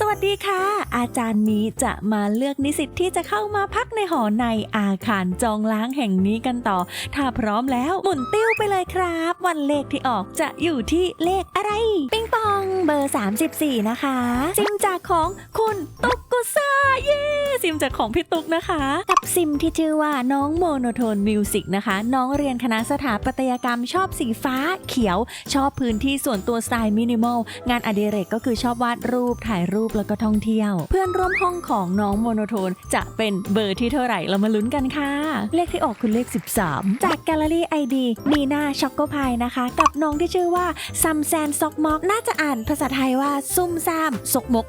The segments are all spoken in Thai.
สวัสดีค่ะ อาจารย์มีจะมาเลือกนิสิตที่จะเข้ามาพักในหอในอาคารจองล้างแห่งนี้กันต่อ ถ้าพร้อมแล้วหมุนติ้วไปเลยครับ วันเลขที่ออกจะอยู่ที่เลขอะไร ปิงปองเบอร์ 34 นะคะซิมจากของคุณตุกกุซ่าเย้ซิมจากของพี่ตุกนะคะ กับซิมที่ชื่อว่าน้องโมโนโทนมิวสิกนะคะ น้องเรียนคณะสถาปัตยกรรมชอบสีฟ้าเขียว ชอบพื้นที่ส่วนตัวสไตล์มินิมอลงานอดิเรกก็คือชอบวาดรูปถ่ายรูปแล้วก็ท่องเที่ยว เพื่อนร่วมห้องของน้องโมโนโทน จะเป็นเบอร์ที่เท่าไหร่เรามาลุ้นกันค่ะ เลขที่ออกคือเลข 13 จากแกลเลอรี่ไอดีนีนาช็อกโกพายนะคะ กับน้องที่ชื่อว่าซัมแซนซอกมอกน่าจะอ่านภาษาไทยว่าซุ่มซ่ามซกมก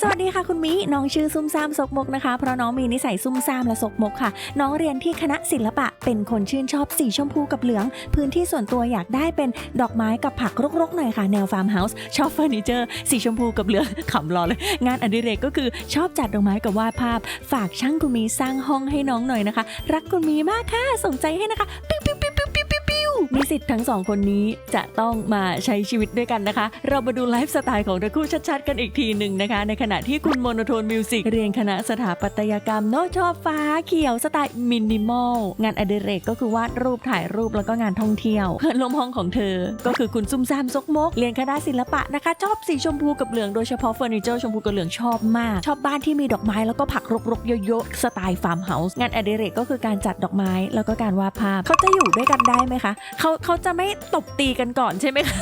สวัสดีค่ะคุณมิน้องชื่อซุ่มซ่ามซกมกนะคะ เพราะน้องมีนิสัยซุ่มซ่ามและซกมกค่ะ น้องเรียนที่คณะศิลปะเป็นคนชื่นชอบสีชมพูกับเหลือง พื้นที่ส่วนตัวอยากได้เป็นดอกไม้กับผักรกๆหน่อยค่ะแนวฟาร์มเฮาส์ชอบเฟอร์นิเจอร์สีชมพูกับเหลืองขำรอเลยงานอดิเรกก็คือชอบจัดดอกไม้กับวาดภาพ ฝากช่างคุณมีสร้างห้องให้น้องหน่อยนะคะ รักคุณมีมากค่ะส่งใจให้นะคะปิ๊วปิ้วปิ้วปิ้วปิ้วปิ้วปิ้ว นิสิตทั้งสองคนนี้จะต้องมาใช้ชีวิตด้วยกันนะคะ เรามาดูไลฟ์สไตล์ของทั้งคู่ชัดๆ กันอีกทีหนึ่งนะคะ ในขณะที่คุณโมโนโทนมิวสิกเรียนคณะสถาปัตยกรรมนอะชอบฟ้าเขียวสไตล์มินิมอลงานอดิเรกก็คือวาดรูปถ่ายรูปแล้วก็งานท่องเที่ยวเพื่อนร่วมห้องของเธอ ก็คือคุณซุ่มซ่ามซกมก เรียนคณะศิลปะนะคะ ชอบสีชมพูกับเหลืองโดยเฉพาะเฟอร์นิเจอร์ชมพูกับเหลืองชอบมาก ชอบบ้านที่มีดอกไม้แล้วก็ผักรกๆเยอะๆสไตล์ฟาร์มเฮาส์งานอดิเรกก็คือการจัดดอกไม้แล้วก็การวาดภาพเขาจะอยู่ด้วยกันได้ไหมคะเขาเขาจะไม่ตบตีกันก่อนใช่ไหมคะ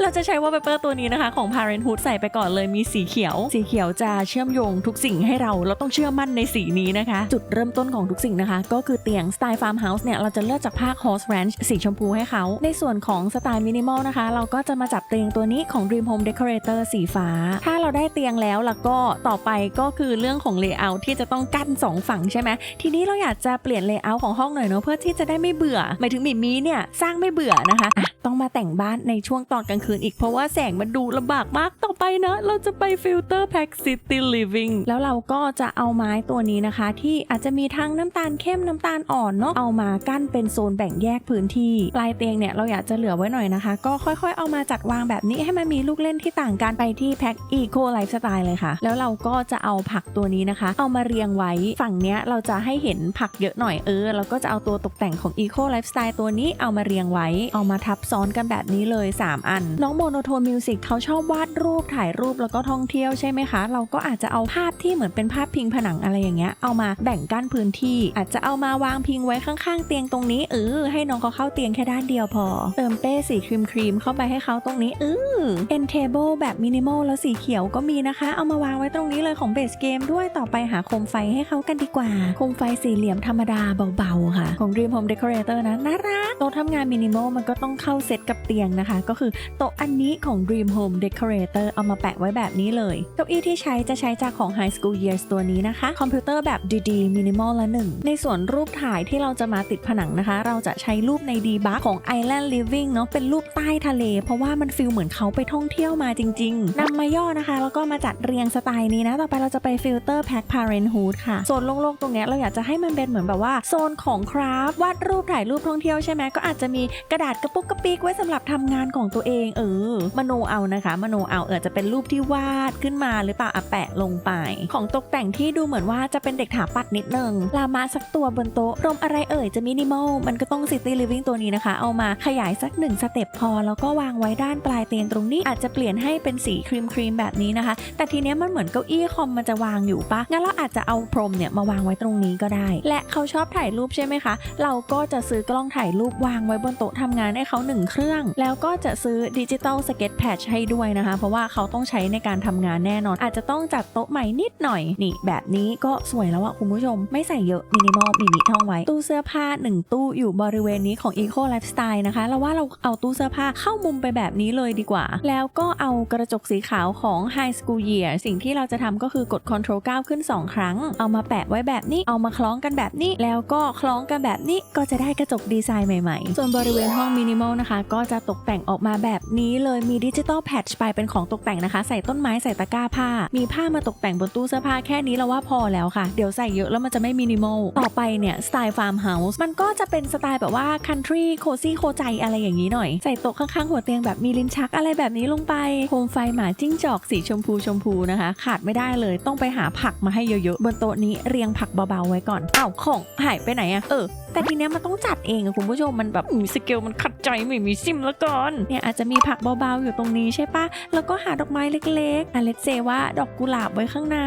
เราจะใช้ว่าเปเปอร์ตัวนี้นะคะ ของ Parenthood ใส่ไปก่อนเลยมีสีเขียว สีเขียวจะเชื่อมโยงทุกสิ่งให้เรา เราต้องเชื่อมั่นในสีนี้นะคะ จุดเริ่มต้นของทุกสิ่งนะคะ ก็คือเตียงสไตล์ฟาร์มเฮาส์เนี่ย เราจะเลือกจากภาค Horse Ranch สีชมพูให้เขา ในส่วนของสไตล์มินิมอลนะคะ เราก็จะมาจับเตียงตัวนี้ของ Dream Home Decorator สีฟ้า ถ้าเราได้เตียงแล้วแล้วก็ต่อไปก็คือเรื่องของ layout ที่จะต้องกั้นสองฝั่งใช่ไหมทีนี้เราอยากจะเปลี่ยน layout ของห้องหน่อยเนาะเพื่อที่จะได้ไม่เบื่อหมายถึงมีมีเนี่ยสร้างไม่เบื่อนะคะะต้องมาแต่งบ้านในช่วงตอนกลางคืนอีกเพราะว่าแสงมันดูลำบากมากต่อไปนะ เราจะไปฟิลเตอร์แพ็กซิตี้ลิฟ i ิงแล้วเราก็จะเอาไม้ตัวนี้นะคะ ที่อาจจะมีทั้งน้ำตาลเข้มน้ำตาลอ่อนเนาะเอามากั้นเป็นโซนแบ่งแยกพื้นที่ปลายเตียงเนี่ยเราอยากจะเหลือไว้หน่อยนะคะ ก็ค่อยๆ เอามาจัดวางแบบนี้ให้มันมีลูกเล่นที่ต่างกันไปที่แพ็กอีโคไลฟ์สไตล์เลยค่ะ แล้วเราก็จะเอาผักตัวนี้นะคะ เอามาเรียงไว้ฝั่งเนี้ยเราจะให้เห็นผักเยอะหน่อยเออเราก็จะเอาตัวตกแต่งของอีโคไลฟ์สไตล์ตัวนี้เอามาเรียงไว้เอามาทับซ้อนกันแบบนี้เลย 3 อัน น้องโมโนโทนมิวสิกเขาชอบวาดรูปถ่ายรูปแล้วก็ท่องเที่ยวใช่ไหมคะ เราก็อาจจะเอาภาพที่เหมือนเป็นภาพพิงผนังอะไรอย่างเงี้ยเอามาแบ่งกั้นพื้นที่ อาจจะเอามาวางพิงไว้ข้างๆ เตียงตรงนี้เออให้น้องเขาเข้าเตียงแค่ด้านเดียวพอ เติมเป้สีครีมครีมเข้าไปให้เขาตรงนี้เออ end table แบบมินิมอลแล้วสีเขียวก็มีนะคะ เอามาวางไว้ตรงนี้เลยของเบสเกมด้วยต่อไปหาโคมไฟให้เขากันดีกว่า โคมไฟสี่เหลี่ยมธรรมดาเบาๆค่ะ ของ Dream Home Decorator นะน่ารักโต๊ะทำงานมินิมอลมันก็ต้องเข้าเซตกับเตียงนะคะ ก็คือโต๊ะอันนี้ของ Dream Home Decorator เอามาแปะไว้แบบนี้เลย เก้าอี้ที่ใช้จะใช้จากของ High School Years ตัวนี้นะคะ คอมพิวเตอร์แบบดีๆมินิมอลละหนึ่ง ในส่วนรูปถ่ายที่เราจะมาติดผนังนะคะ เราจะใช้รูปในดีบักของ Island Living เนาะ เป็นรูปใต้ทะเล เพราะว่ามันฟิลเหมือนเขาไปท่องเที่ยวมาจริง ๆ นำมาย่อนะคะ แล้วก็มาจัดเรียงสไตล์นี้นะ ต่อไปเราจะไปฟิลเตอร์แพ็ค Parenthood ค่ะ โซนโล่งๆ ตรงเนี้ยเราอยากจะให้มันเป็นเหมือนแบบว่าโซนของคราฟ์วาดรูปถ่ายรูปท่องเที่ยวใช่ไหมก็อาจจะมีกระดาษกระปุกกระปิกไว้สำหรับทำงานของตัวเองเออ มโนเอานะคะ มโนเอาเออจะเป็นรูปที่วาดขึ้นมาหรือเปล่าอะแปะลงไป ของตกแต่งที่ดูเหมือนว่าจะเป็นเด็กถาปัดนิดนึงลามาสักตัวบนโต๊ะรมอะไรเอ่ยจะมินิมอลมันก็ต้องซิตี้ลิฟ i ิ g ตัวนี้นะคะ เอามาขยายสักหนึ่งสเต็ปพอ แล้วก็วางไว้ด้านปลายเตียงตรงนี้อาจจะเปลี่ยนให้เป็นสีครีมครีมแบบนี้นะคะ แต่ทีเนี้ยมันเหมือนเก้าอี้คอมมันจะวางอยู่ปะงั้นเราอาจจะเอาพรมเนี่ยมาวางไว้ตรงนี้ก็ได้ และเขาชอบถ่ายรูปใช่ไหมคะ เราก็จะซื้อกล้องถ่ายรูปวางไว้บนโต๊ะทำงานให้เขาหนึ่งเครื่อง แล้วก็จะซื้อดิจิตอลสเก็ตแพดให้ด้วยนะคะ เพราะว่าเขาต้องใช้ในการทำงานแน่นอน อาจจะต้องจัดโต๊ะใหม่นิดหน่อยนี่ แบบนี้ก็สวยแล้วอะคุณผู้ชม ไม่ใส่เยอะมินิมอลมินิท่องไว้ ตู้เสื้อผ้าหนึ่งตู้อยู่บริเวณนี้ของ Eco Lifestyle นะคะเราว่าเราเอาตู้เสื้อผ้าเข้ามุมไปแบบนี้เลยดีกว่า แล้วก็เอากระจกสีขาวของ High School Year สิ่งที่เราจะทำก็คือกด Ctrl 9 ขึ้น 2 ครั้ง เอามาแปะไว้แบบนี้เอามาคล้องกันแบบนี้ แล้วก็คล้องกันแบบนี้ก็จะได้กระจกดีไซน์ใหม่ๆ ส่วนบริเวณห้องมินิมอลนะคะก็จะตกแต่งออกมาแบบนี้เลยมีดิจิตอลแพทช์ไปเป็นของตกแต่งนะคะ ใส่ต้นไม้ใส่ตะกร้าผ้า มีผ้ามาตกแต่งบนตู้เสื้อผ้าแค่นี้เราว่าพอแล้วค่ะ เดี๋ยวใส่เยอะแล้วมันจะไม่มินิมอลต่อไปเนี่ยสไตล์ฟาร์มเฮาส์มันก็จะเป็นสไตล์แบบว่าคันทรีโคซี่โคใจอะไรอย่างนี้หน่อย ใส่โต๊ะข้างๆหัวเตียงแบบมีลิ้นชักอะไรแบบนี้ลงไปโคมไฟหมาจิ้งจอกสีชมพูชมพูนะคะ ขาดไม่ได้เลยต้องไปหาผักมาให้เยอะๆบนโต๊ะนี้เรียงผักเบาๆไว้ก่อนอ้าวของหายไปไหนอะเออแต่ทีเนี้ยมันต้องจัดเองอะคุณผู้ชมมันแบบสเกลมันขัดใจไม่มีซิมแล้วก่อนเนี่ยอาจจะมีผักเบาๆอยู่ตรงนี้ใช่ปะแล้วก็หาดอกไม้เล็กๆอเล็กเซว่าดอกกุหลาบไว้ข้างใน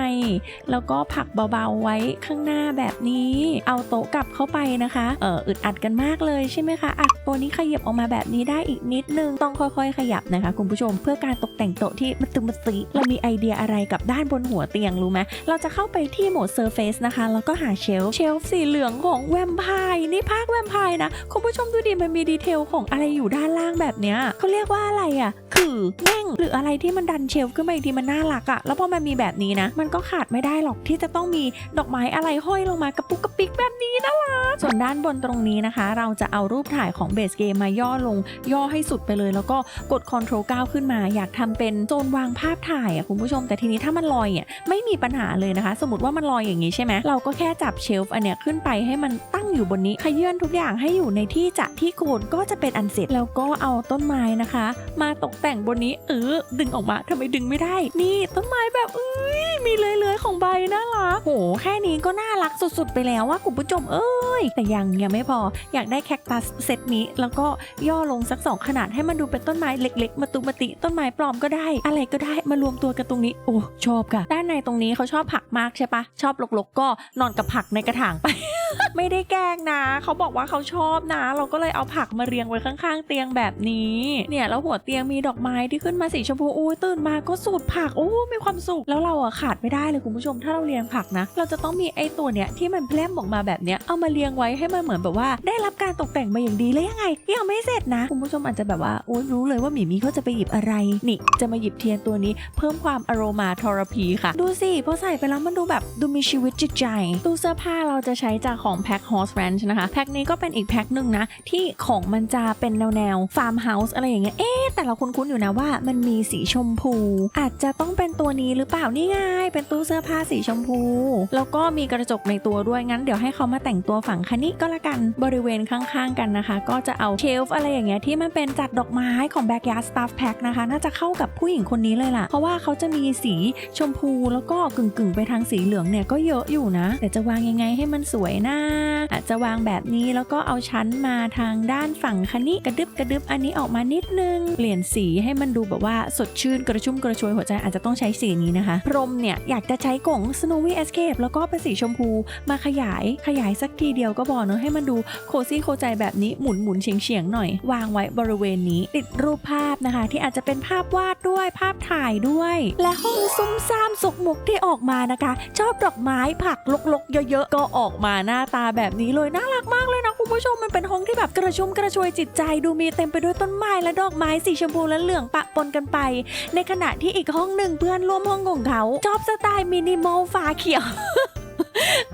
แล้วก็ผักเบาๆไว้ข้างหน้าแบบนี้ เอาโต๊ะกลับเข้าไปนะคะเอออึดอัดกันมากเลยใช่ไหมคะอะตัวนี้ขยับออกมาแบบนี้ได้อีกนิดนึงต้องค่อยๆ ขยับนะคะ คุณผู้ชมเพื่อการตกแต่งโต๊ะที่มันตึมมันตีเรามีไอเดียอะไรกับด้านบนหัวเตียงรู้ไหมเราจะเข้าไปที่โหมด Surface นะคะ แล้วก็หาเชลฟ์เชลฟ์สีเหลืองของแวมไพร์นี่ภาคแวมไพร์นะคุณผู้ชมดูดิมันมีดีเทลของอะไรอยูู่่ด้านล่างแบบเนี้ยเขาเรียกว่าอะไรอะ คือแง่งหรืออะไรที่มันดันเชลฟ์ขึ้นมาอีกทีมันน่ารักอะ แล้วพอมันมีแบบนี้นะ มันก็ขาดไม่ได้หรอกที่จะต้องมีดอกไม้อะไรห้อยลงมากระปุกกระปิกแบบนี้นะล่ะส่วนด้านบนตรงนี้นะคะ เราจะเอารูปถ่ายของเบสเกมมาย่อลง ย่อให้สุดไปเลย แล้วก็กด Ctrl 9 ขึ้นมา อยากทำเป็นโซนวางภาพถ่ายอะคุณผู้ชม แต่ทีนี้ถ้ามันลอยอะไม่มีปัญหาเลยนะคะ สมมติว่ามันลอยอย่างนี้ใช่ไหมเราก็แค่จับเชลฟ์อันเนี้ยขึ้นไปให้มันตั้งอยู่บนนี้ขยื่นทุกอย่างให้อยู่ในที่จะที่โคนก็จะเป็นอันเสร็จแล้วก็เอาต้นไม้นะคะ มาตกแต่งบนนี้เออดึงออกมาทำไมดึงไม่ได้ นี่ต้นไม้แบบเอ้ยมีเลื้อยๆของใบน่ารักโหแค่นี้ก็น่ารักสุดๆ ไปแล้วว่าคุณผู้ชมเอ้ยแต่ยังยังไม่พออยากได้แคคตัสเซตนี้แล้วก็ย่อลงสักสองขนาดให้มันดูเป็นต้นไม้เล็ก ๆ มาตุมติต้นไม้ปลอมก็ได้ อะไรก็ได้มารวมตัวกันตรงนี้โอ้ชอบค่ะด้านในตรงนี้เขาชอบผักมากใช่ปะชอบลกๆ ก็นอนกับผักในกระถางไป ไม่ได้แกล้งนะ เขาบอกว่าเขาชอบนะ เราก็เลยเอาผักมาเรียงไว้ข้างๆเตียงแบบนี้ เนี่ยแล้วหัวเตียงมีดอกไม้ที่ขึ้นมาสีชมพูอุ้ยตื่นมาก็สูตรผักโอ้มีความสุขแล้วเราอะขาดไม่ได้เลยคุณผู้ชม ถ้าเราเรียงผักนะ เราจะต้องมีไอตัวเนี้ยที่มันแพร่มออกมาแบบเนี้ยเอามาเรียงไว้ให้มันเหมือนแบบว่า ได้รับการตกแต่งมาอย่างดีเลยยังไงยังไม่เสร็จนะ คุณผู้ชมอาจจะแบบว่าโอ้ยรู้เลยว่าหมีมีเขาจะไปหยิบอะไรนี่ จะมาหยิบเทียนตัวนี้เพิ่มความอโรมาทอรพีค่ะ ดูสิพอใส่ไปแล้วมันดูแบบดูมีชีวิตจิตใจตู้เสื้อผ้าเราจะใช้จากของแพ็ค Horse Ranch นะคะแพ็คนี้ก็เป็นอีกแพ็คหนึ่งนะที่ของมันจะเป็นแนวแนวฟาร์มเฮาส์อะไรอย่างเงี้ย เอ๊ะแต่เราคุ้นๆอยู่นะว่ามันมีสีชมพู อาจจะต้องเป็นตัวนี้หรือเปล่านี่ไงเป็นตู้เสื้อผ้าสีชมพู แล้วก็มีกระจกในตัวด้วยงั้นเดี๋ยวให้เขามาแต่งตัวฝั่งคันนี้ก็แล้วกันบริเวณข้างๆกันนะคะ ก็จะเอาเชลฟ์อะไรอย่างเงี้ยที่มันเป็นจัดดอกไม้ของ Backyard Stuff Pack นะคะ น่าจะเข้ากับผู้หญิงคนนี้เลยล่ะ เพราะว่าเขาจะมีสีชมพูแล้วก็กึ่งๆ ไปทางสีเหลืองเนี่ยก็เยอะอยู่นะ แต่จะวางยังไงให้มันสวยนะอาจจะวางแบบนี้แล้วก็เอาชั้นมาทางด้านฝั่งคันนี้กระดึบกระดึบอันนี้ออกมานิดนึง เปลี่ยนสีให้มันดูแบบว่าสดชื่นกระชุ่มกระชวยหัวใจอาจจะต้องใช้สีนี้นะคะ พรมเนี่ยอยากจะใช้กล่อง Snowy Escape แล้วก็เป็นสีชมพูมาขยายขยายสักทีเดียวก็พอเนอะให้มันดูโคซี่โคใจแบบนี้หมุนหมุนเฉียงเฉียงหน่อย วางไว้บริเวณนี้ ติดรูปภาพนะคะ ที่อาจจะเป็นภาพวาดด้วยภาพถ่ายด้วย และห้องซุ้มซ่ามสุกมกที่ออกมานะคะ ชอบดอกไม้ผักลกๆ เยอะๆ ก็ออกมาหน้าตาแบบนี้เลยน่ารักมากเลย คุณผู้ชมมันเป็นห้องที่แบบกระชุ่มกระชวยจิตใจดูมีเต็มไปด้วยต้นไม้และดอกไม้สีชมพูและเหลืองปะปนกันไป ในขณะที่อีกห้องหนึ่งเพื่อนร่วมห้องของเขาชอบสไตล์มินิมอลฟ้าเขียว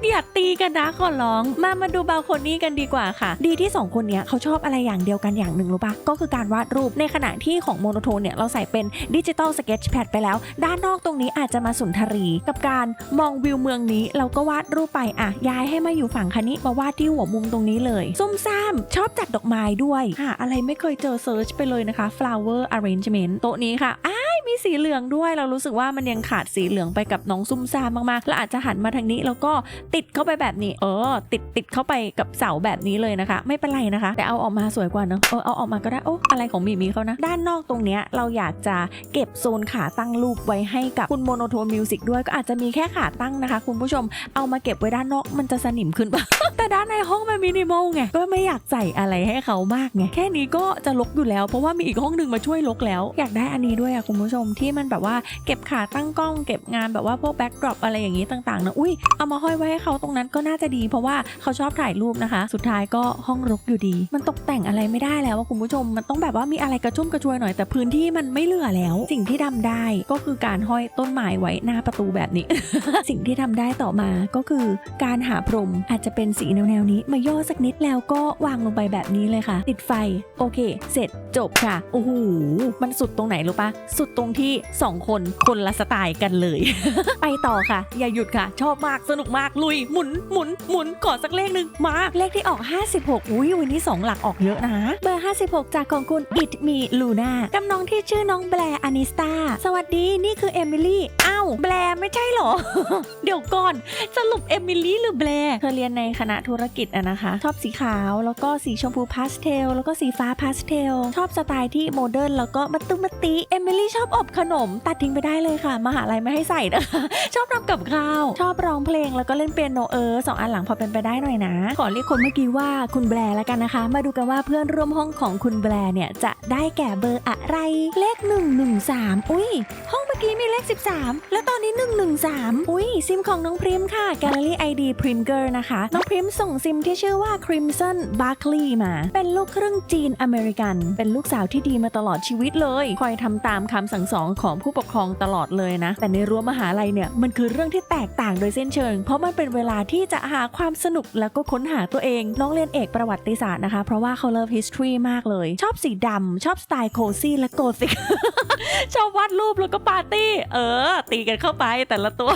อยาตีกันนะขอร้อง มามาดูบาลโคนี่กันดีกว่าค่ะ ดีที่ 2 คนเนี้ยเขาชอบอะไรอย่างเดียวกันอย่างหนึ่งรู้ปะก็คือการวาดรูปในขณะที่ของโมโนโทนเนี่ยเราใส่เป็นดิจิตอลสเก็ตแพดไปแล้ว ด้านนอกตรงนี้อาจจะมาสุนทรี กับการมองวิวเมืองนี้เราก็วาดรูปไปอะย้ายให้มาอยู่ฝั่งคันนี้มาวาดที่หัวมุมตรงนี้เลยซุ่มซ่ามชอบจัดดอกไม้ด้วยหาอะไรไม่เคยเจอเซิร์ชไปเลยนะคะ flower arrangement โต๊ะนี้ค่ะอ้ามีสีเหลืองด้วยเรารู้สึกว่ามันยังขาดสีเหลืองไปกับน้องซุ่มซ่ามมากๆ แล้วอาจจะหันมาทางนี้แล้วก็ติดเข้าไปแบบนี้ เออ ติดติดเข้าไปกับเสาแบบนี้เลยนะคะ ไม่เป็นไรนะคะ แต่เอาออกมาสวยกว่าเนะเออเอาออกมาก็ได้โอ้อะไรของมีมีเขานะ ด้านนอกตรงเนี้ยเราอยากจะเก็บโซนขาตั้งรูปไว้ให้กับคุณโมโนโทนมิวสิกด้วยก็อาจจะมีแค่ขาตั้งนะคะ คุณผู้ชมเอามาเก็บไว้ด้านนอกมันจะสนิมขึ้นปะแต่ด้านในห้องมันมินิมอลไงก็ไม่อยากใส่อะไรให้เขามากไงแค่นี้ก็จะลกอยู่แล้ว เพราะว่ามีอีกห้องหนึ่งมาช่วยลกแล้ว อยากได้อันนี้ด้วยอะคุณผู้ชมผู้ชมที่มันแบบว่าเก็บขาตั้งกล้อง เก็บงานแบบว่าพวกแบ็กดรอปอะไรอย่างนี้ต่างๆนะอุ้ยเอามาห้อยไว้ให้เขาตรงนั้นก็น่าจะดี เพราะว่าเขาชอบถ่ายรูปนะคะ สุดท้ายก็ห้องรกอยู่ดี มันตกแต่งอะไรไม่ได้แล้วอะคุณผู้ชมมันต้องแบบว่ามีอะไรกระชุ่มกระชวยหน่อยแต่พื้นที่มันไม่เหลือแล้ว สิ่งที่ทำได้ก็คือการห้อยต้นไม้ไว้หน้าประตูแบบนี้ สิ่งที่ทำได้ต่อมาก็คือการหาพรมอาจจะเป็นสีแนวๆนี้มาย่อสักนิดแล้วก็วางลงไปแบบนี้เลยค่ะ ติดไฟ โอเค เสร็จจบค่ะโอ้โหมันสุดตรงไหนรู้ปะสุดตรงที่ 2 คนคนละสไตล์กันเลย ไปต่อค่ะ อย่าหยุดค่ะ ชอบมากสนุกมากลุยหมุนหมุนหมุนกอดสักเลขหนึ่งมาเลขที่ออก 56 อุ้ยวันนี้ 2 หลักออกเยอะนะเบอร์ 56 จากของคุณอิดมีลูน่ากับน้องที่ชื่อน้องแบร์อานิสตาสวัสดีนี่คือเอมิลี่อ้าวแบร์ไม่ใช่เหรอ เดี๋ยวก่อนสรุปเอมิลี่หรือแบร์เธอเรียนในคณะธุรกิจอะนะคะ ชอบสีขาวแล้วก็สีชมพูพาสเทลแล้วก็สีฟ้าพาสเทลชอบสไตล์ที่โมเดิร์นแล้วก็มัตตุมัตติเอมิลี่ชอบอบขนม ตัดทิ้งไปได้เลยค่ะมหาลัยไม่ให้ใส่นะคะชอบทำกับข้าว ชอบร้องเพลงแล้วก็เล่นเปียโนเออสองอันหลังพอเป็นไปได้หน่อยนะ ขอเรียกคนเมื่อกี้ว่าคุณแบร์แล้วกันนะคะ มาดูกันว่าเพื่อนร่วมห้องของคุณแบร์เนี่ยจะได้แก่เบอร์อะไร เลข 113 อุ้ย ห้องเมื่อกี้มีเลข 13 แล้วตอนนี้ 113 อุ้ยซิมของน้องพริมค่ะ Gallery ID Primger นะคะ น้องพริมส่งซิมที่ชื่อว่า Crimson Barkley มา เป็นลูกครึ่งจีนอเมริกัน เป็นลูกสาวที่ดีมาตลอดชีวิตเลย คอยทำตามคำสั่งสอนของผู้ปกครองตลอดเลยนะ แต่ในรั้วมหาลัยเนี่ยมันคือเรื่องที่แตกต่างโดยเส้นเชิงเพราะมันเป็นเวลาที่จะหาความสนุกแล้วก็ค้นหาตัวเอง น้องเรียนเอกประวัติศาสตร์นะคะ เพราะว่าเขาเลิฟ history มากเลย ชอบสีดำชอบสไตล์โคซี่และโกธิกชอบวาดรูปแล้วก็ปาร์ตี้ เออ ตีกันเข้าไปแต่ละตัว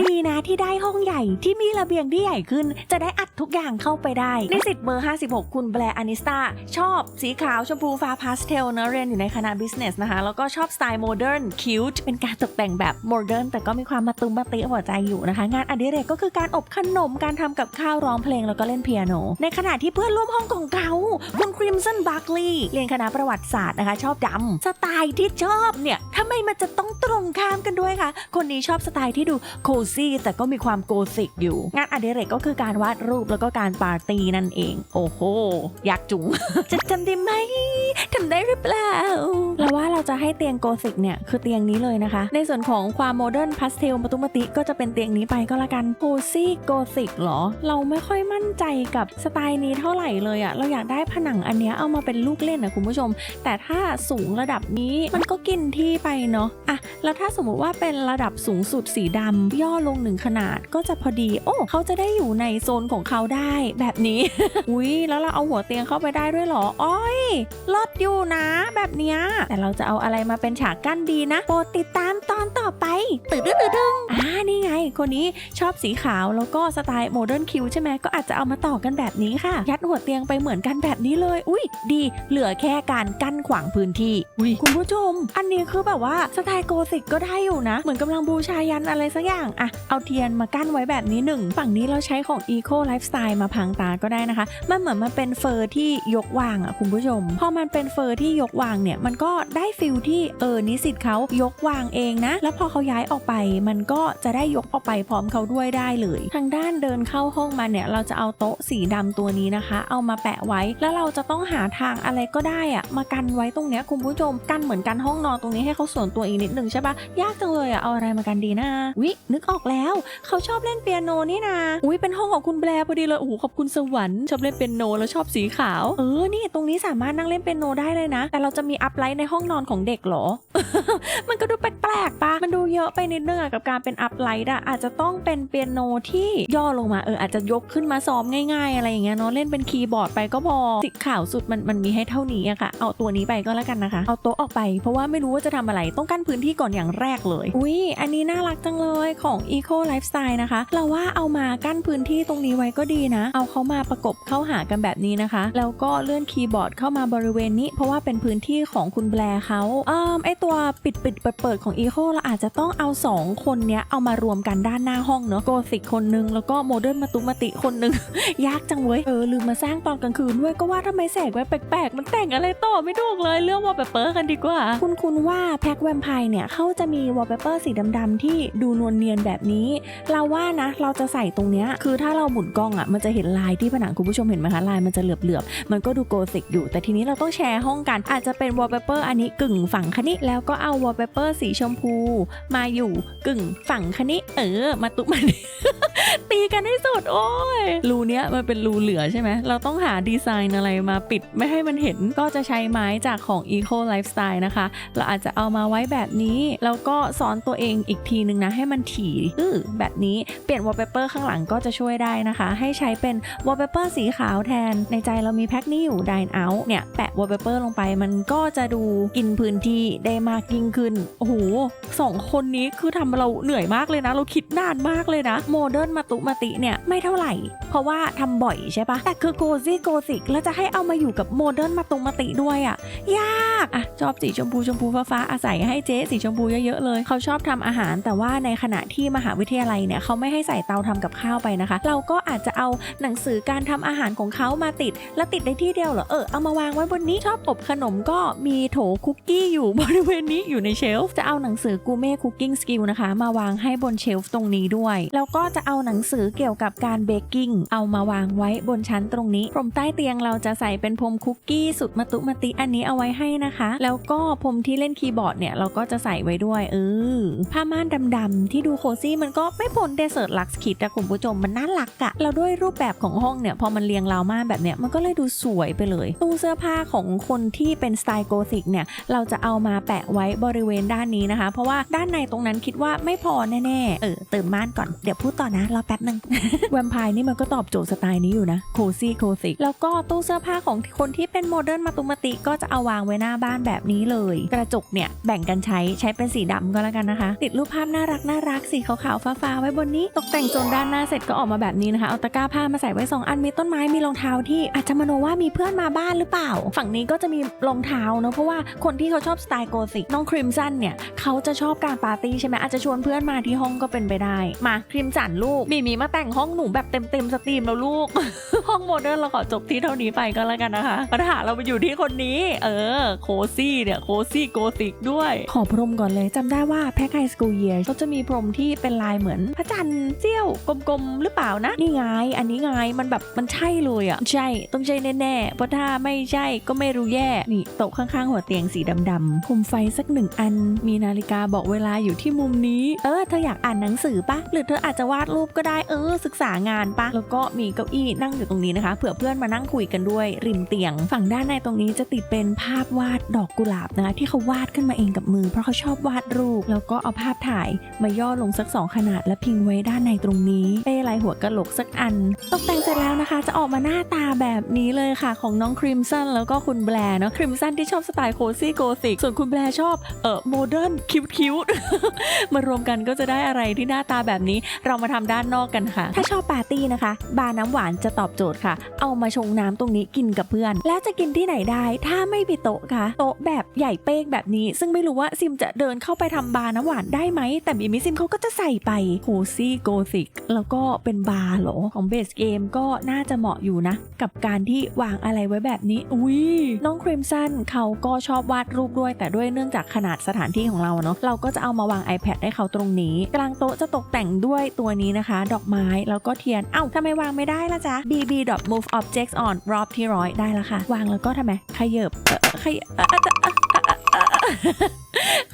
ดีนะที่ได้ห้องใหญ่ที่มีระเบียงที่ใหญ่ขึ้น จะได้อัดทุกอย่างเข้าไปได้นิสิตเบอร์ 56 คุณแบร์อานิสตาชอบสีขาวชมพูฟ้าพาสเทลเนอะเรียนอยู่ในคณะบิสเนสนะคะ แล้วก็ชอบสไตล์โมเดิร์นคิวต์เป็นการตกแต่งแบบโมเดิร์นแต่ก็มีความมาตุ้มมาเตะหัวใจอยู่นะคะ งานอดิเรกก็คือการอบขนมการทำกับข้าวร้องเพลงแล้วก็เล่นเปียโน ในขณะที่เพื่อนร่วมห้องของเขาคุณคริมสันบาร์คลีย์เรียนคณะประวัติศาสตร์นะคะ ชอบดำสไตล์ที่ชอบเนี่ยทำไมมันจะต้องตรงข้ามกันด้วยคะคนนี้ชอบสไตล์ที่ดูโคซี่แต่ก็มีความโกสิกอยู่ งานอดิเรกก็คือการวาดรูปแล้วก็การปาร์ตี้นั่นเอง โอ้โหอยากจุงจะทำได้ไหมทำได้หรือเปล่าแล้วว่าเราจะให้เตียงโกสิกเนี่ยคือเตียงนี้เลยนะคะ ในส่วนของความโมเดิร์นพาสเทลมาตุมติก็จะเป็นเตียงนี้ไปก็แล้วกันโคซี่โกสิกหรอ เราไม่ค่อยมั่นใจกับสไตล์นี้เท่าไหร่เลยอะเราอยากได้ผนังอันเนี้ยเอามาเป็นลูกเล่นนะคุณผู้ชม แต่ถ้าสูงระดับนี้มันก็กินที่ไปเนาะอะแล้วถ้าสมมุติว่าเป็นระดับสูงสุดสีดำย่อลงหนึ่งขนาดก็จะพอดี โอ้เขาจะได้อยู่ในโซนของเขาได้แบบนี้ อุ้ยแล้วเราเอาหัวเตียงเข้าไปได้ด้วยเหรออ้อยลดอยู่นะแบบเนี้ยแต่เราจะเอาอะไรมาเป็นฉากกั้นดีนะโปรดติดตามตอนต่อไปตื่นตื่นตึงอ่านี่ไง คนนี้ชอบสีขาวแล้วก็สไตล์โมเดิร์นคิวใช่ไหมก็อาจจะเอามาต่อกันแบบนี้ค่ะ ยัดหัวเตียงไปเหมือนกันแบบนี้เลย อุ้ยดีเหลือแค่การกั้นขวางพื้นที่อุ้ยคุณผู้ชม อันนี้คือแบบว่าสไตล์โกธิกก็ได้อยู่นะ เหมือนกำลังบูชายันอะไรสักอย่างอะเอาเทียนมากั้นไว้แบบนี้หนึ่งฝั่งนี้เราใช้ของ Eco Lifestyle มาพังตาก็ได้นะคะ มันเหมือนมันเป็นเฟอร์ที่ยกวางอะคุณผู้ชม พอมันเป็นเฟอร์ที่ยกวางเนี่ยมันก็ได้ฟิลที่เออนิสิตเขายกวางเองนะ แล้วพอเขาย้ายออกไปมันก็จะได้ยกออกไปพร้อมเขาด้วยได้เลย ทางด้านเดินเข้าห้องมาเนี่ยเราจะเอาโต๊ะสีดำตัวนี้นะคะ เอามาแปะไว้ แล้วเราจะต้องหาทางอะไรก็ได้อะมากันไว้ตรงเนี้ยคุณผู้ชมกันเหมือนกันห้องนอนตรงนี้ให้เขาส่วนตัวอีกนิดหนึ่งใช่ปะยากจังเลยอะเอาอะไรมากันดีนะวินึกออกแล้ว เขาชอบเล่นเปียโนนี่นะอุ้ยเป็นห้องของคุณแบร์พอดีเลยโอ้โหขอบคุณสวรรค์ชอบเล่นเปียโนแล้วชอบสีขาวเออนี่ตรงนี้สามารถนั่งเล่นเปียโนได้เลยนะ แต่เราจะมีอัพไลท์ในห้องนอนของเด็กเหรอ มันก็ดูแปลกๆปะมันดูเยอะไปนิดนึงอะกับการเป็นอัพไลท์อะอาจจะต้องเป็นเปียโนที่ย่อลงมาเอออาจจะยกขึ้นมาซ้อมง่ายๆ อะไรอย่างเงี้ยเนาะเล่นเป็นคีย์บอร์ดไปก็พอสีขาวสุดมันมันมีให้เท่านี้อะค่ะ เอาตัวนี้ไปก็แล้วกันนะคะ เอาโต๊ะออกไปเพราะว่าไม่รู้ว่าจะทำอะไรต้องกั้นพื้นที่ก่อนอย่างแรกเลย อุ้ยอันนี้น่ารักจังเลยของ Eco Lifestyle นะคะ เราว่าเอามากั้นพื้นที่ตรงนี้ไว้ก็ดีนะ เอาเขามาประกบเข้าหากันแบบนี้นะคะ แล้วก็เลื่อนคีย์บอร์ดเข้ามาบริเวณนี้ เพราะว่าเป็นพื้นที่ของคุณแบร์เขาเอ่อไอตัวปิดปิดเปิดเปิดของ Eco เราอาจจะต้องเอา 2 คนเนี้ยเอามารวมกันด้านหน้าห้องเนาะสิกคนนึง แล้วก็โมเดิร์นมาตุมาติคนนึง ยากจังเว้ย เออ ลืมมาสร้างตอนกลางคืนด้วยก็ว่าทำไมแสกไว้แปลกๆ มันแต่งอะไรต่อไม่ถูกเลย เรื่องวอลเปเปอร์กันดีกว่า คุณคุณว่าแพ็กแวมไพร์เนี่ยเขาจะมีวอลเปเปอร์สีดำๆที่ดูนวลเนียนแบบนี้ เราว่านะ เราจะใส่ตรงเนี้ยคือถ้าเราหมุนกล้องอะ่ะมันจะเห็นลายที่ผนังคุณผู้ชมเห็นไหมคะลายมันจะเหลือบๆมันก็ดูโกสิกอยู่ แต่ทีนี้เราต้องแชร์ห้องกัน อาจจะเป็นวอลเปเปอร์อันนี้กึ่งฝั่งคณิแล้วก็เอาวอลเปเปอร์สีชมพู มาอยู่กึ่งฝั่งคณิเออ มาตุมานี่ตีกันให้สุดโอ้ยรูเนี้ยมันเป็นรูเหลือใช่ไหม เราต้องหาดีไซน์อะไรมาปิดไม่ให้มันเห็นก็จะใช้ไม้จากของ Eco Lifestyle นะคะ เราอาจจะเอามาไว้แบบนี้ แล้วก็สอนตัวเองอีกทีนึงนะ ให้มันถี่อือแบบนี้เปลี่ยนวอลเปเปอร์ข้างหลังก็จะช่วยได้นะคะ ให้ใช้เป็นวอลเปเปอร์สีขาวแทนในใจเรามีแพ็คนี้อยู่ Dine Out เนี่ยแปะวอลเปเปอร์ลงไปมันก็จะดูกินพื้นที่ได้มากยิ่งขึ้นโอ้โหสองคนนี้คือทำเราเหนื่อยมากเลยนะ เราคิดนานมากเลยนะโมเดิร์นมาตุมาติเนี่ยไม่เท่าไหร่ เพราะว่าทำบ่อยใช่ปะแต่คือโกซี่โกสิกแล้วจะให้เอามาอยู่กับโมเดิร์นมาตุมาติด้วยอะยากอะชอบสีชมพูชมพูฟ้าฟ้าๆอาศัยให้เจ๊สีชมพูเยอะๆเลย เขาชอบทำอาหารแต่ว่าในขณะที่มหาวิทยาลัยเนี่ยเขาไม่ให้ใส่เตาทำกับข้าวไปนะคะ เราก็อาจจะเอาหนังสือการทำอาหารของเขามาติด แล้วติดในที่เดียวเหรอเออเอามาวางไว้บนนี้ชอบอบขนมก็มีโถคุกกี้อยู่บริเวณนี้อยู่ในเชลฟ์จะเอาหนังสือกูเม่คุกกิ้งสกิลนะคะ มาวางให้บนเชลฟ์ตรงนี้ด้วยแล้วก็จะเอาหนังสือเกี่ยวกับการเบกกิ้งเอามาวางไว้บนชั้นตรงนี้ พรมใต้เตียงเราจะใส่เป็นพรมคุกกี้สุดมตุมติอันนี้เอาไว้ให้นะคะ แล้วก็พรมที่เล่นคีย์บอร์ดเนี่ยเราก็จะใส่ไว้ด้วยเออผ้าม่านดำๆที่ดูโคซี่มันก็ไม่พ้นเดสเซอร์ลักซ์คิดนะคุณผู้ชมมันน่ารักอะแล้วด้วยรูปแบบของห้องเนี่ยพอมันเรียงราวม่านแบบเนี้ยมันก็เลยดูสวยไปเลย ตู้เสื้อผ้าของคนที่เป็นสไตล์โกธิกเนี่ยเราจะเอามาแปะไว้บริเวณด้านนี้นะคะ เพราะว่าด้านในตรงนั้นคิดว่าไม่พอแน่ๆเออเติมม่านก่อนเดี๋ยวพูดต่อนะรอแป๊บหนึ่งแวมไพร์นี่มันก็ตอบโจทย์สไตล์นี้อยู่นะโคซี่โคซิกแล้วก็ตู้เสื้อผ้าของคนที่เป็นโมเดิร์นมาตุมติก็จะเอาวางไว้หน้าบ้านแบบนี้เลย กระจกเนี่ยแบ่งกันใช้ใช้เป็นสีดำก็แล้วกันนะคะ ติดรูปภาพน่ารักน่ารักสีขาวๆฟ้าๆไว้บนนี้ ตกแต่งโซนด้านหน้าเสร็จก็ออกมาแบบนี้นะคะเอาตะกร้าผ้ามาใส่ไว้สองอันมีต้นไม้มีรองเท้าที่อาจจะมโนว่ามีเพื่อนมาบ้านหรือเปล่า ฝั่งนี้ก็จะมีรองเท้าเนอะเพราะว่าคนที่เขาชอบสไตล์โกธิกน้องครีมสันเนี่ยเขาจะชอบการปาร์ตี้ใช่ไหมอาจจะชวนเพื่อนมาที่ห้องก็เป็นไปได้มาครีมสันลูกมีมีมาแต่งห้องหนูแบบเต็มเต็มๆสตรีมแล้วลูก ห้องโมเดิร์นเราขอจบที่เท่านี้ไปก็แล้วกันนะคะปัญหาเราไปอยู่ที่คนนี้ เออ โคซี่เนี่ย โคซี่โกธิกด้วย ขอพรมก่อนเลยจำได้ว่าแพ็คไฮสคูเยียร์เขาจะมีพรมที่เป็นลายเหมือนพระจันทร์เสี้ยวกลมๆหรือเปล่านะ นี่ไง อันนี้ไงมันแบบมันใช่เลยอะใช่ต้องใช่แน่ๆเพราะถ้าไม่ใช่ก็ไม่รู้แย่นี่โต๊ะข้างๆหัวเตียงสีดำๆคุมไฟสักหนึ่งอัน มีนาฬิกาบอกเวลาอยู่ที่มุมนี้ เออเธออยากอ่านหนังสือปะหรือเธออาาจจะวาดรูปก็ได้เออ ศึกษางานปะแล้วก็มีเก้าอี้นั่งอยู่ตรงนี้นะคะเผื่อเพื่อนมานั่งคุยกันด้วยริมเตียง ฝั่งด้านในตรงนี้จะติดเป็นภาพวาดดอกกุหลาบนะคะที่เขาวาดขึ้นมาเองกับมือ เพราะเขาชอบวาดรูป แล้วก็เอาภาพถ่ายมาย่อลงสักสองขนาดและพิงไว้ด้านในตรงนี้เป้ลายหัวกะโหลกสักอัน ตกแต่งเสร็จแล้วนะคะ จะออกมาหน้าตาแบบนี้เลยค่ะ ของน้องครีมซันแล้วก็คุณแบร์เนาะครีมซันที่ชอบสไตล์โคซี่โกธิกส่วนคุณแบร์ชอบเออโมเดิร์นคิวคิวมารวมกันก็จะได้อะไรที่หน้าตาแบบนี้เรามาทำด้านนอกกันค่ะ ถ้าชอบปาร์ตี้นะคะ บาร์น้ำหวานจะตอบโจทย์ค่ะ เอามาชงน้ำตรงนี้กินกับเพื่อน แล้วจะกินที่ไหนได้ ถ้าไม่มีโต๊ะค่ะ โต๊ะแบบใหญ่เป้งแบบนี้ ซึ่งไม่รู้ว่าซิมจะเดินเข้าไปทำบาร์น้ำหวานได้ไหม แต่มีมิซิมเขาก็จะใส่ไปโคซี่โกธิกแล้วก็เป็นบาร์เหรอของเบสเกมก็น่าจะเหมาะอยู่นะ กับการที่วางอะไรไว้แบบนี้ อุ้ยน้องครีมซันเขาก็ชอบวาดรูปด้วย แต่ด้วยเนื่องจากขนาดสถานที่ของเราเนาะเราก็จะเอามาวาง iPad ให้เขาตรงนี้ กลางโต๊ะจะตกแต่งด้วยตัวนี้นะคะ ดอกไม้แล้วก็เทียน เอ้าทำไมวางไม่ได้ล่ะจ๊ะ bb move objects on รอบที่ร้อยได้แล้วค่ะ วางแล้วก็ทำไมขยับเออขยับ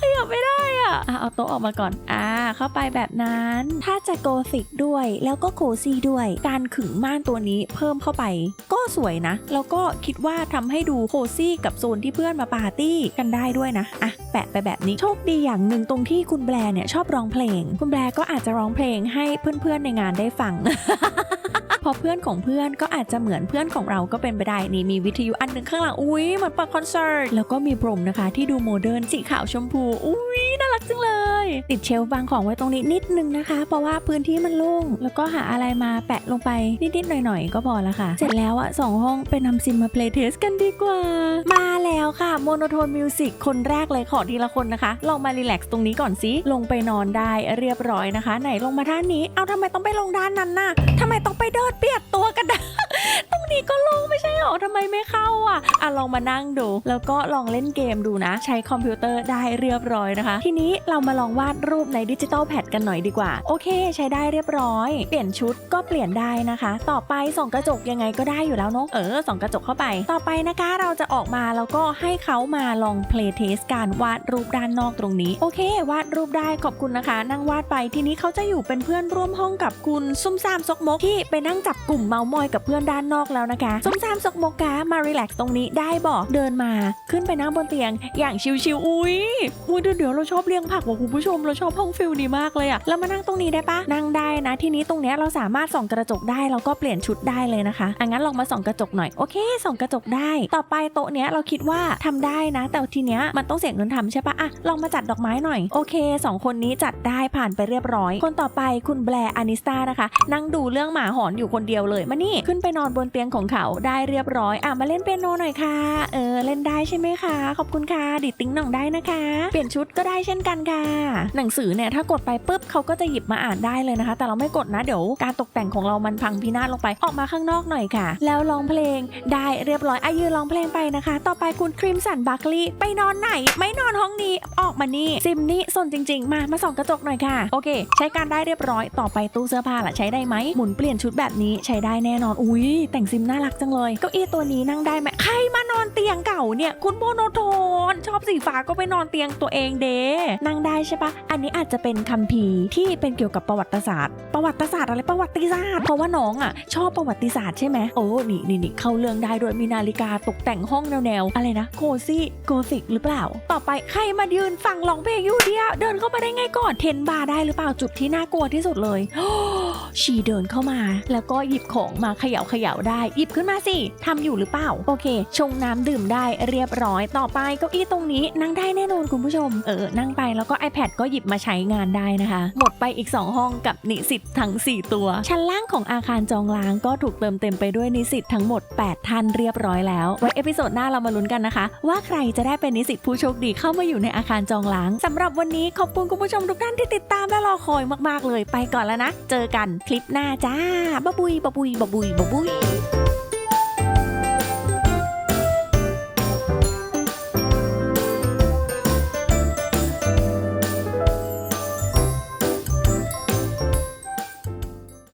ขยับไม่ได้อะอะเอาโต๊ะออกมาก่อน อ่า เข้าไปแบบนั้น ถ้าจะโกธิกด้วยแล้วก็โคซี่ด้วย การขึงม่านตัวนี้เพิ่มเข้าไป ก็สวยนะ แล้วก็คิดว่าทำให้ดูโคซี่กับโซนที่เพื่อนมาปาร์ตี้กันได้ด้วยนะ อะ แปะไปแบบนี้ โชคดีอย่างหนึ่งตรงที่คุณแบร์เนี่ยชอบร้องเพลง คุณแบร์ก็อาจจะร้องเพลงให้เพื่อนๆในงานได้ฟังพอเพื่อนของเพื่อนก็อาจจะเหมือนเพื่อนของเราก็เป็นไปได้นี่มีวิทยุอันหนึ่งข้างหลังอุ้ยเหมือนเปิดคอนเสิร์ตแล้วก็มีพรมนะคะที่ดูโมเเดินสีขาวชมพู อุ้ยน่ารักจังเลย ติดเชลฟ์วางของไว้ตรงนี้นิดนึงนะคะ เพราะว่าพื้นที่มันโล่ง แล้วก็หาอะไรมาแปะลงไปนิดๆหน่อยๆ ก็พอละค่ะ เสร็จแล้วอะสองห้องไปนำซิมมาเพลย์เทสกันดีกว่า มาแล้วค่ะโมโนโทนมิวสิกคนแรกเลยขอทีละคนนะคะลองมารีแลกซ์ตรงนี้ก่อนสิลงไปนอนได้เรียบร้อยนะคะ ไหนลงมาด้านนี้เอาทำไมต้องไปลงด้านนั้นน่ะทำไมต้องไปเดินเปียกตัวกันตรงนี้ก็โล่งไม่ใช่หรอทำไมไม่เข้าอะอะลองมานั่งดู แล้วก็ลองเล่นเกมดูนะ ใช้คอมอมพิวเตอร์ได้เรียบร้อยนะคะ ทีนี้เรามาลองวาดรูปในดิจิตอลแพดกันหน่อยดีกว่า โอเค ใช้ได้เรียบร้อย เปลี่ยนชุดก็เปลี่ยนได้นะคะ ต่อไปส่องกระจกยังไงก็ได้อยู่แล้วเนอะเออส่องกระจกเข้าไป ต่อไปนะคะเราจะออกมาแล้วก็ให้เขามาลองเพลย์เทสการวาดรูปด้านนอกตรงนี้ โอเค วาดรูปได้ขอบคุณนะคะ นั่งวาดไปทีนี้เขาจะอยู่เป็นเพื่อนร่วมห้องกับคุณซุ่มซ่ามซกมกที่ไปนั่งจับกลุ่มเมามอยกับเพื่อนด้านนอกแล้วนะคะซุ่มซ่ามซกมกกามารีแลกซ์ตรงนี้ได้บอกเดินมาขึ้นไปนั่งบนเตียงอย่างชิวๆอุ้ยอุ้ยเดี๋ยวเดี๋ยวเราชอบเลี้ยงผักว่ะคุณผู้ชมเราชอบห้องฟิลนี้มากเลยอะแล้วมานั่งตรงนี้ได้ปะนั่งได้นะที่นี้ตรงเนี้ยเราสามารถส่องกระจกได้แล้วก็เปลี่ยนชุดได้เลยนะคะอังั้นลองมาส่องกระจกหน่อยโอเคส่องกระจกได้ ต่อไปโต๊ะเนี้ยเราคิดว่าทำได้นะ แต่ทีเนี้ยมันต้องเสียเงินทำใช่ปะอะลองมาจัดดอกไม้หน่อยโอเคสองคนนี้จัดได้ผ่านไปเรียบร้อย คนต่อไปคุณแบร์อานิสตานะคะ นั่งดูเรื่องหมาหอนอยู่คนเดียวเลยมานี่ขึ้นไปนอนบนเตียงของเขาได้เรียบร้อยอะมาเล่นเปียโนหน่อยค่ะเออเล่นได้ใช่ไหมคะขอบคุณค่ะดิดติ้งหน่องได้นะคะ เปลี่ยนชุดก็ได้เช่นกันค่ะ หนังสือเนี่ยถ้ากดไปปุ๊บเขาก็จะหยิบมาอ่านได้เลยนะคะ แต่เราไม่กดนะเดี๋ยวการตกแต่งของเรามันพังพินาศลงไปออกมาข้างนอกหน่อยค่ะ แล้วร้องเพลงได้เรียบร้อยอายืนร้องเพลงไปนะคะ ต่อไปคุณครีมสันบัคลีไปนอนไหน ไม่นอนห้องนี้ออกมานี่ซิมนี่สนจริง ๆ มามาส่องกระจกหน่อยค่ะ โอเค ใช้การได้เรียบร้อยต่อไปตู้เสื้อผ้าล่ะใช้ได้ไหมหมุนเปลี่ยนชุดแบบนี้ใช้ได้แน่นอนอุ้ยแต่งซิมน่ารักจังเลยเก้าอี้ตัวนี้นั่งได้ไหมใครมานอนเตียงเก่าเนี่ยคุณโมโนโทนชอบสีฟ้าก็ไปนอนเตียงตัวเองเดนั่งได้ใช่ปะอันนี้อาจจะเป็นคัมภีร์ที่เป็นเกี่ยวกับประวัติศาสตร์ ประวัติศาสตร์อะไรประวัติศาสตร์เพราะว่าน้องอะชอบประวัติศาสตร์ใช่ไหมโอ้นี่นี่นี่เข้าเรื่องได้ด้วยมีนาฬิกาตกแต่งห้องแนวๆอะไรนะโคซี่โกสิกหรือเปล่า ต่อไปใครมายืนฟังร้องเพลงอยู่เดียวเดินเข้ามาได้ไงก่อนเทนบาร์ได้หรือเปล่าจุดที่น่ากลัวที่สุดเลยชีเดินเข้ามา แล้วก็หยิบของมาเขย่าเขย่าได้ หยิบขึ้นมาสิทำอยู่หรือเปล่า โอเค ชงน้ำดื่มได้เรียบร้อยต่อไปเก้าอี้ตรงนี้นั่งได้แน่นอนคุณผู้ชม เออ นั่งไปแล้วก็ iPad ก็หยิบมาใช้งานได้นะคะ หมดไปอีก 2 ห้องกับนิสิตทั้ง 4 ตัว ชั้นล่างของอาคารจองล้างก็ถูกเติมเต็มไปด้วยนิสิตทั้งหมด 8 ท่านเรียบร้อยแล้ว ไว้เอพิโซดหน้าเรามาลุ้นกันนะคะ ว่าใครจะได้เป็นนิสิตผู้โชคดีเข้ามาอยู่ในอาคารจองล้างสำหรับวันนี้ขอบคุณคุณผู้ชมทุกท่านที่ติดตามและรอคอยมากๆเลย ไปก่อนแล้วนะ เจอกันคลิปหน้าจ้าบ๊ะบุยบ๊ะบุยบ๊ะบุยบ๊ะบุย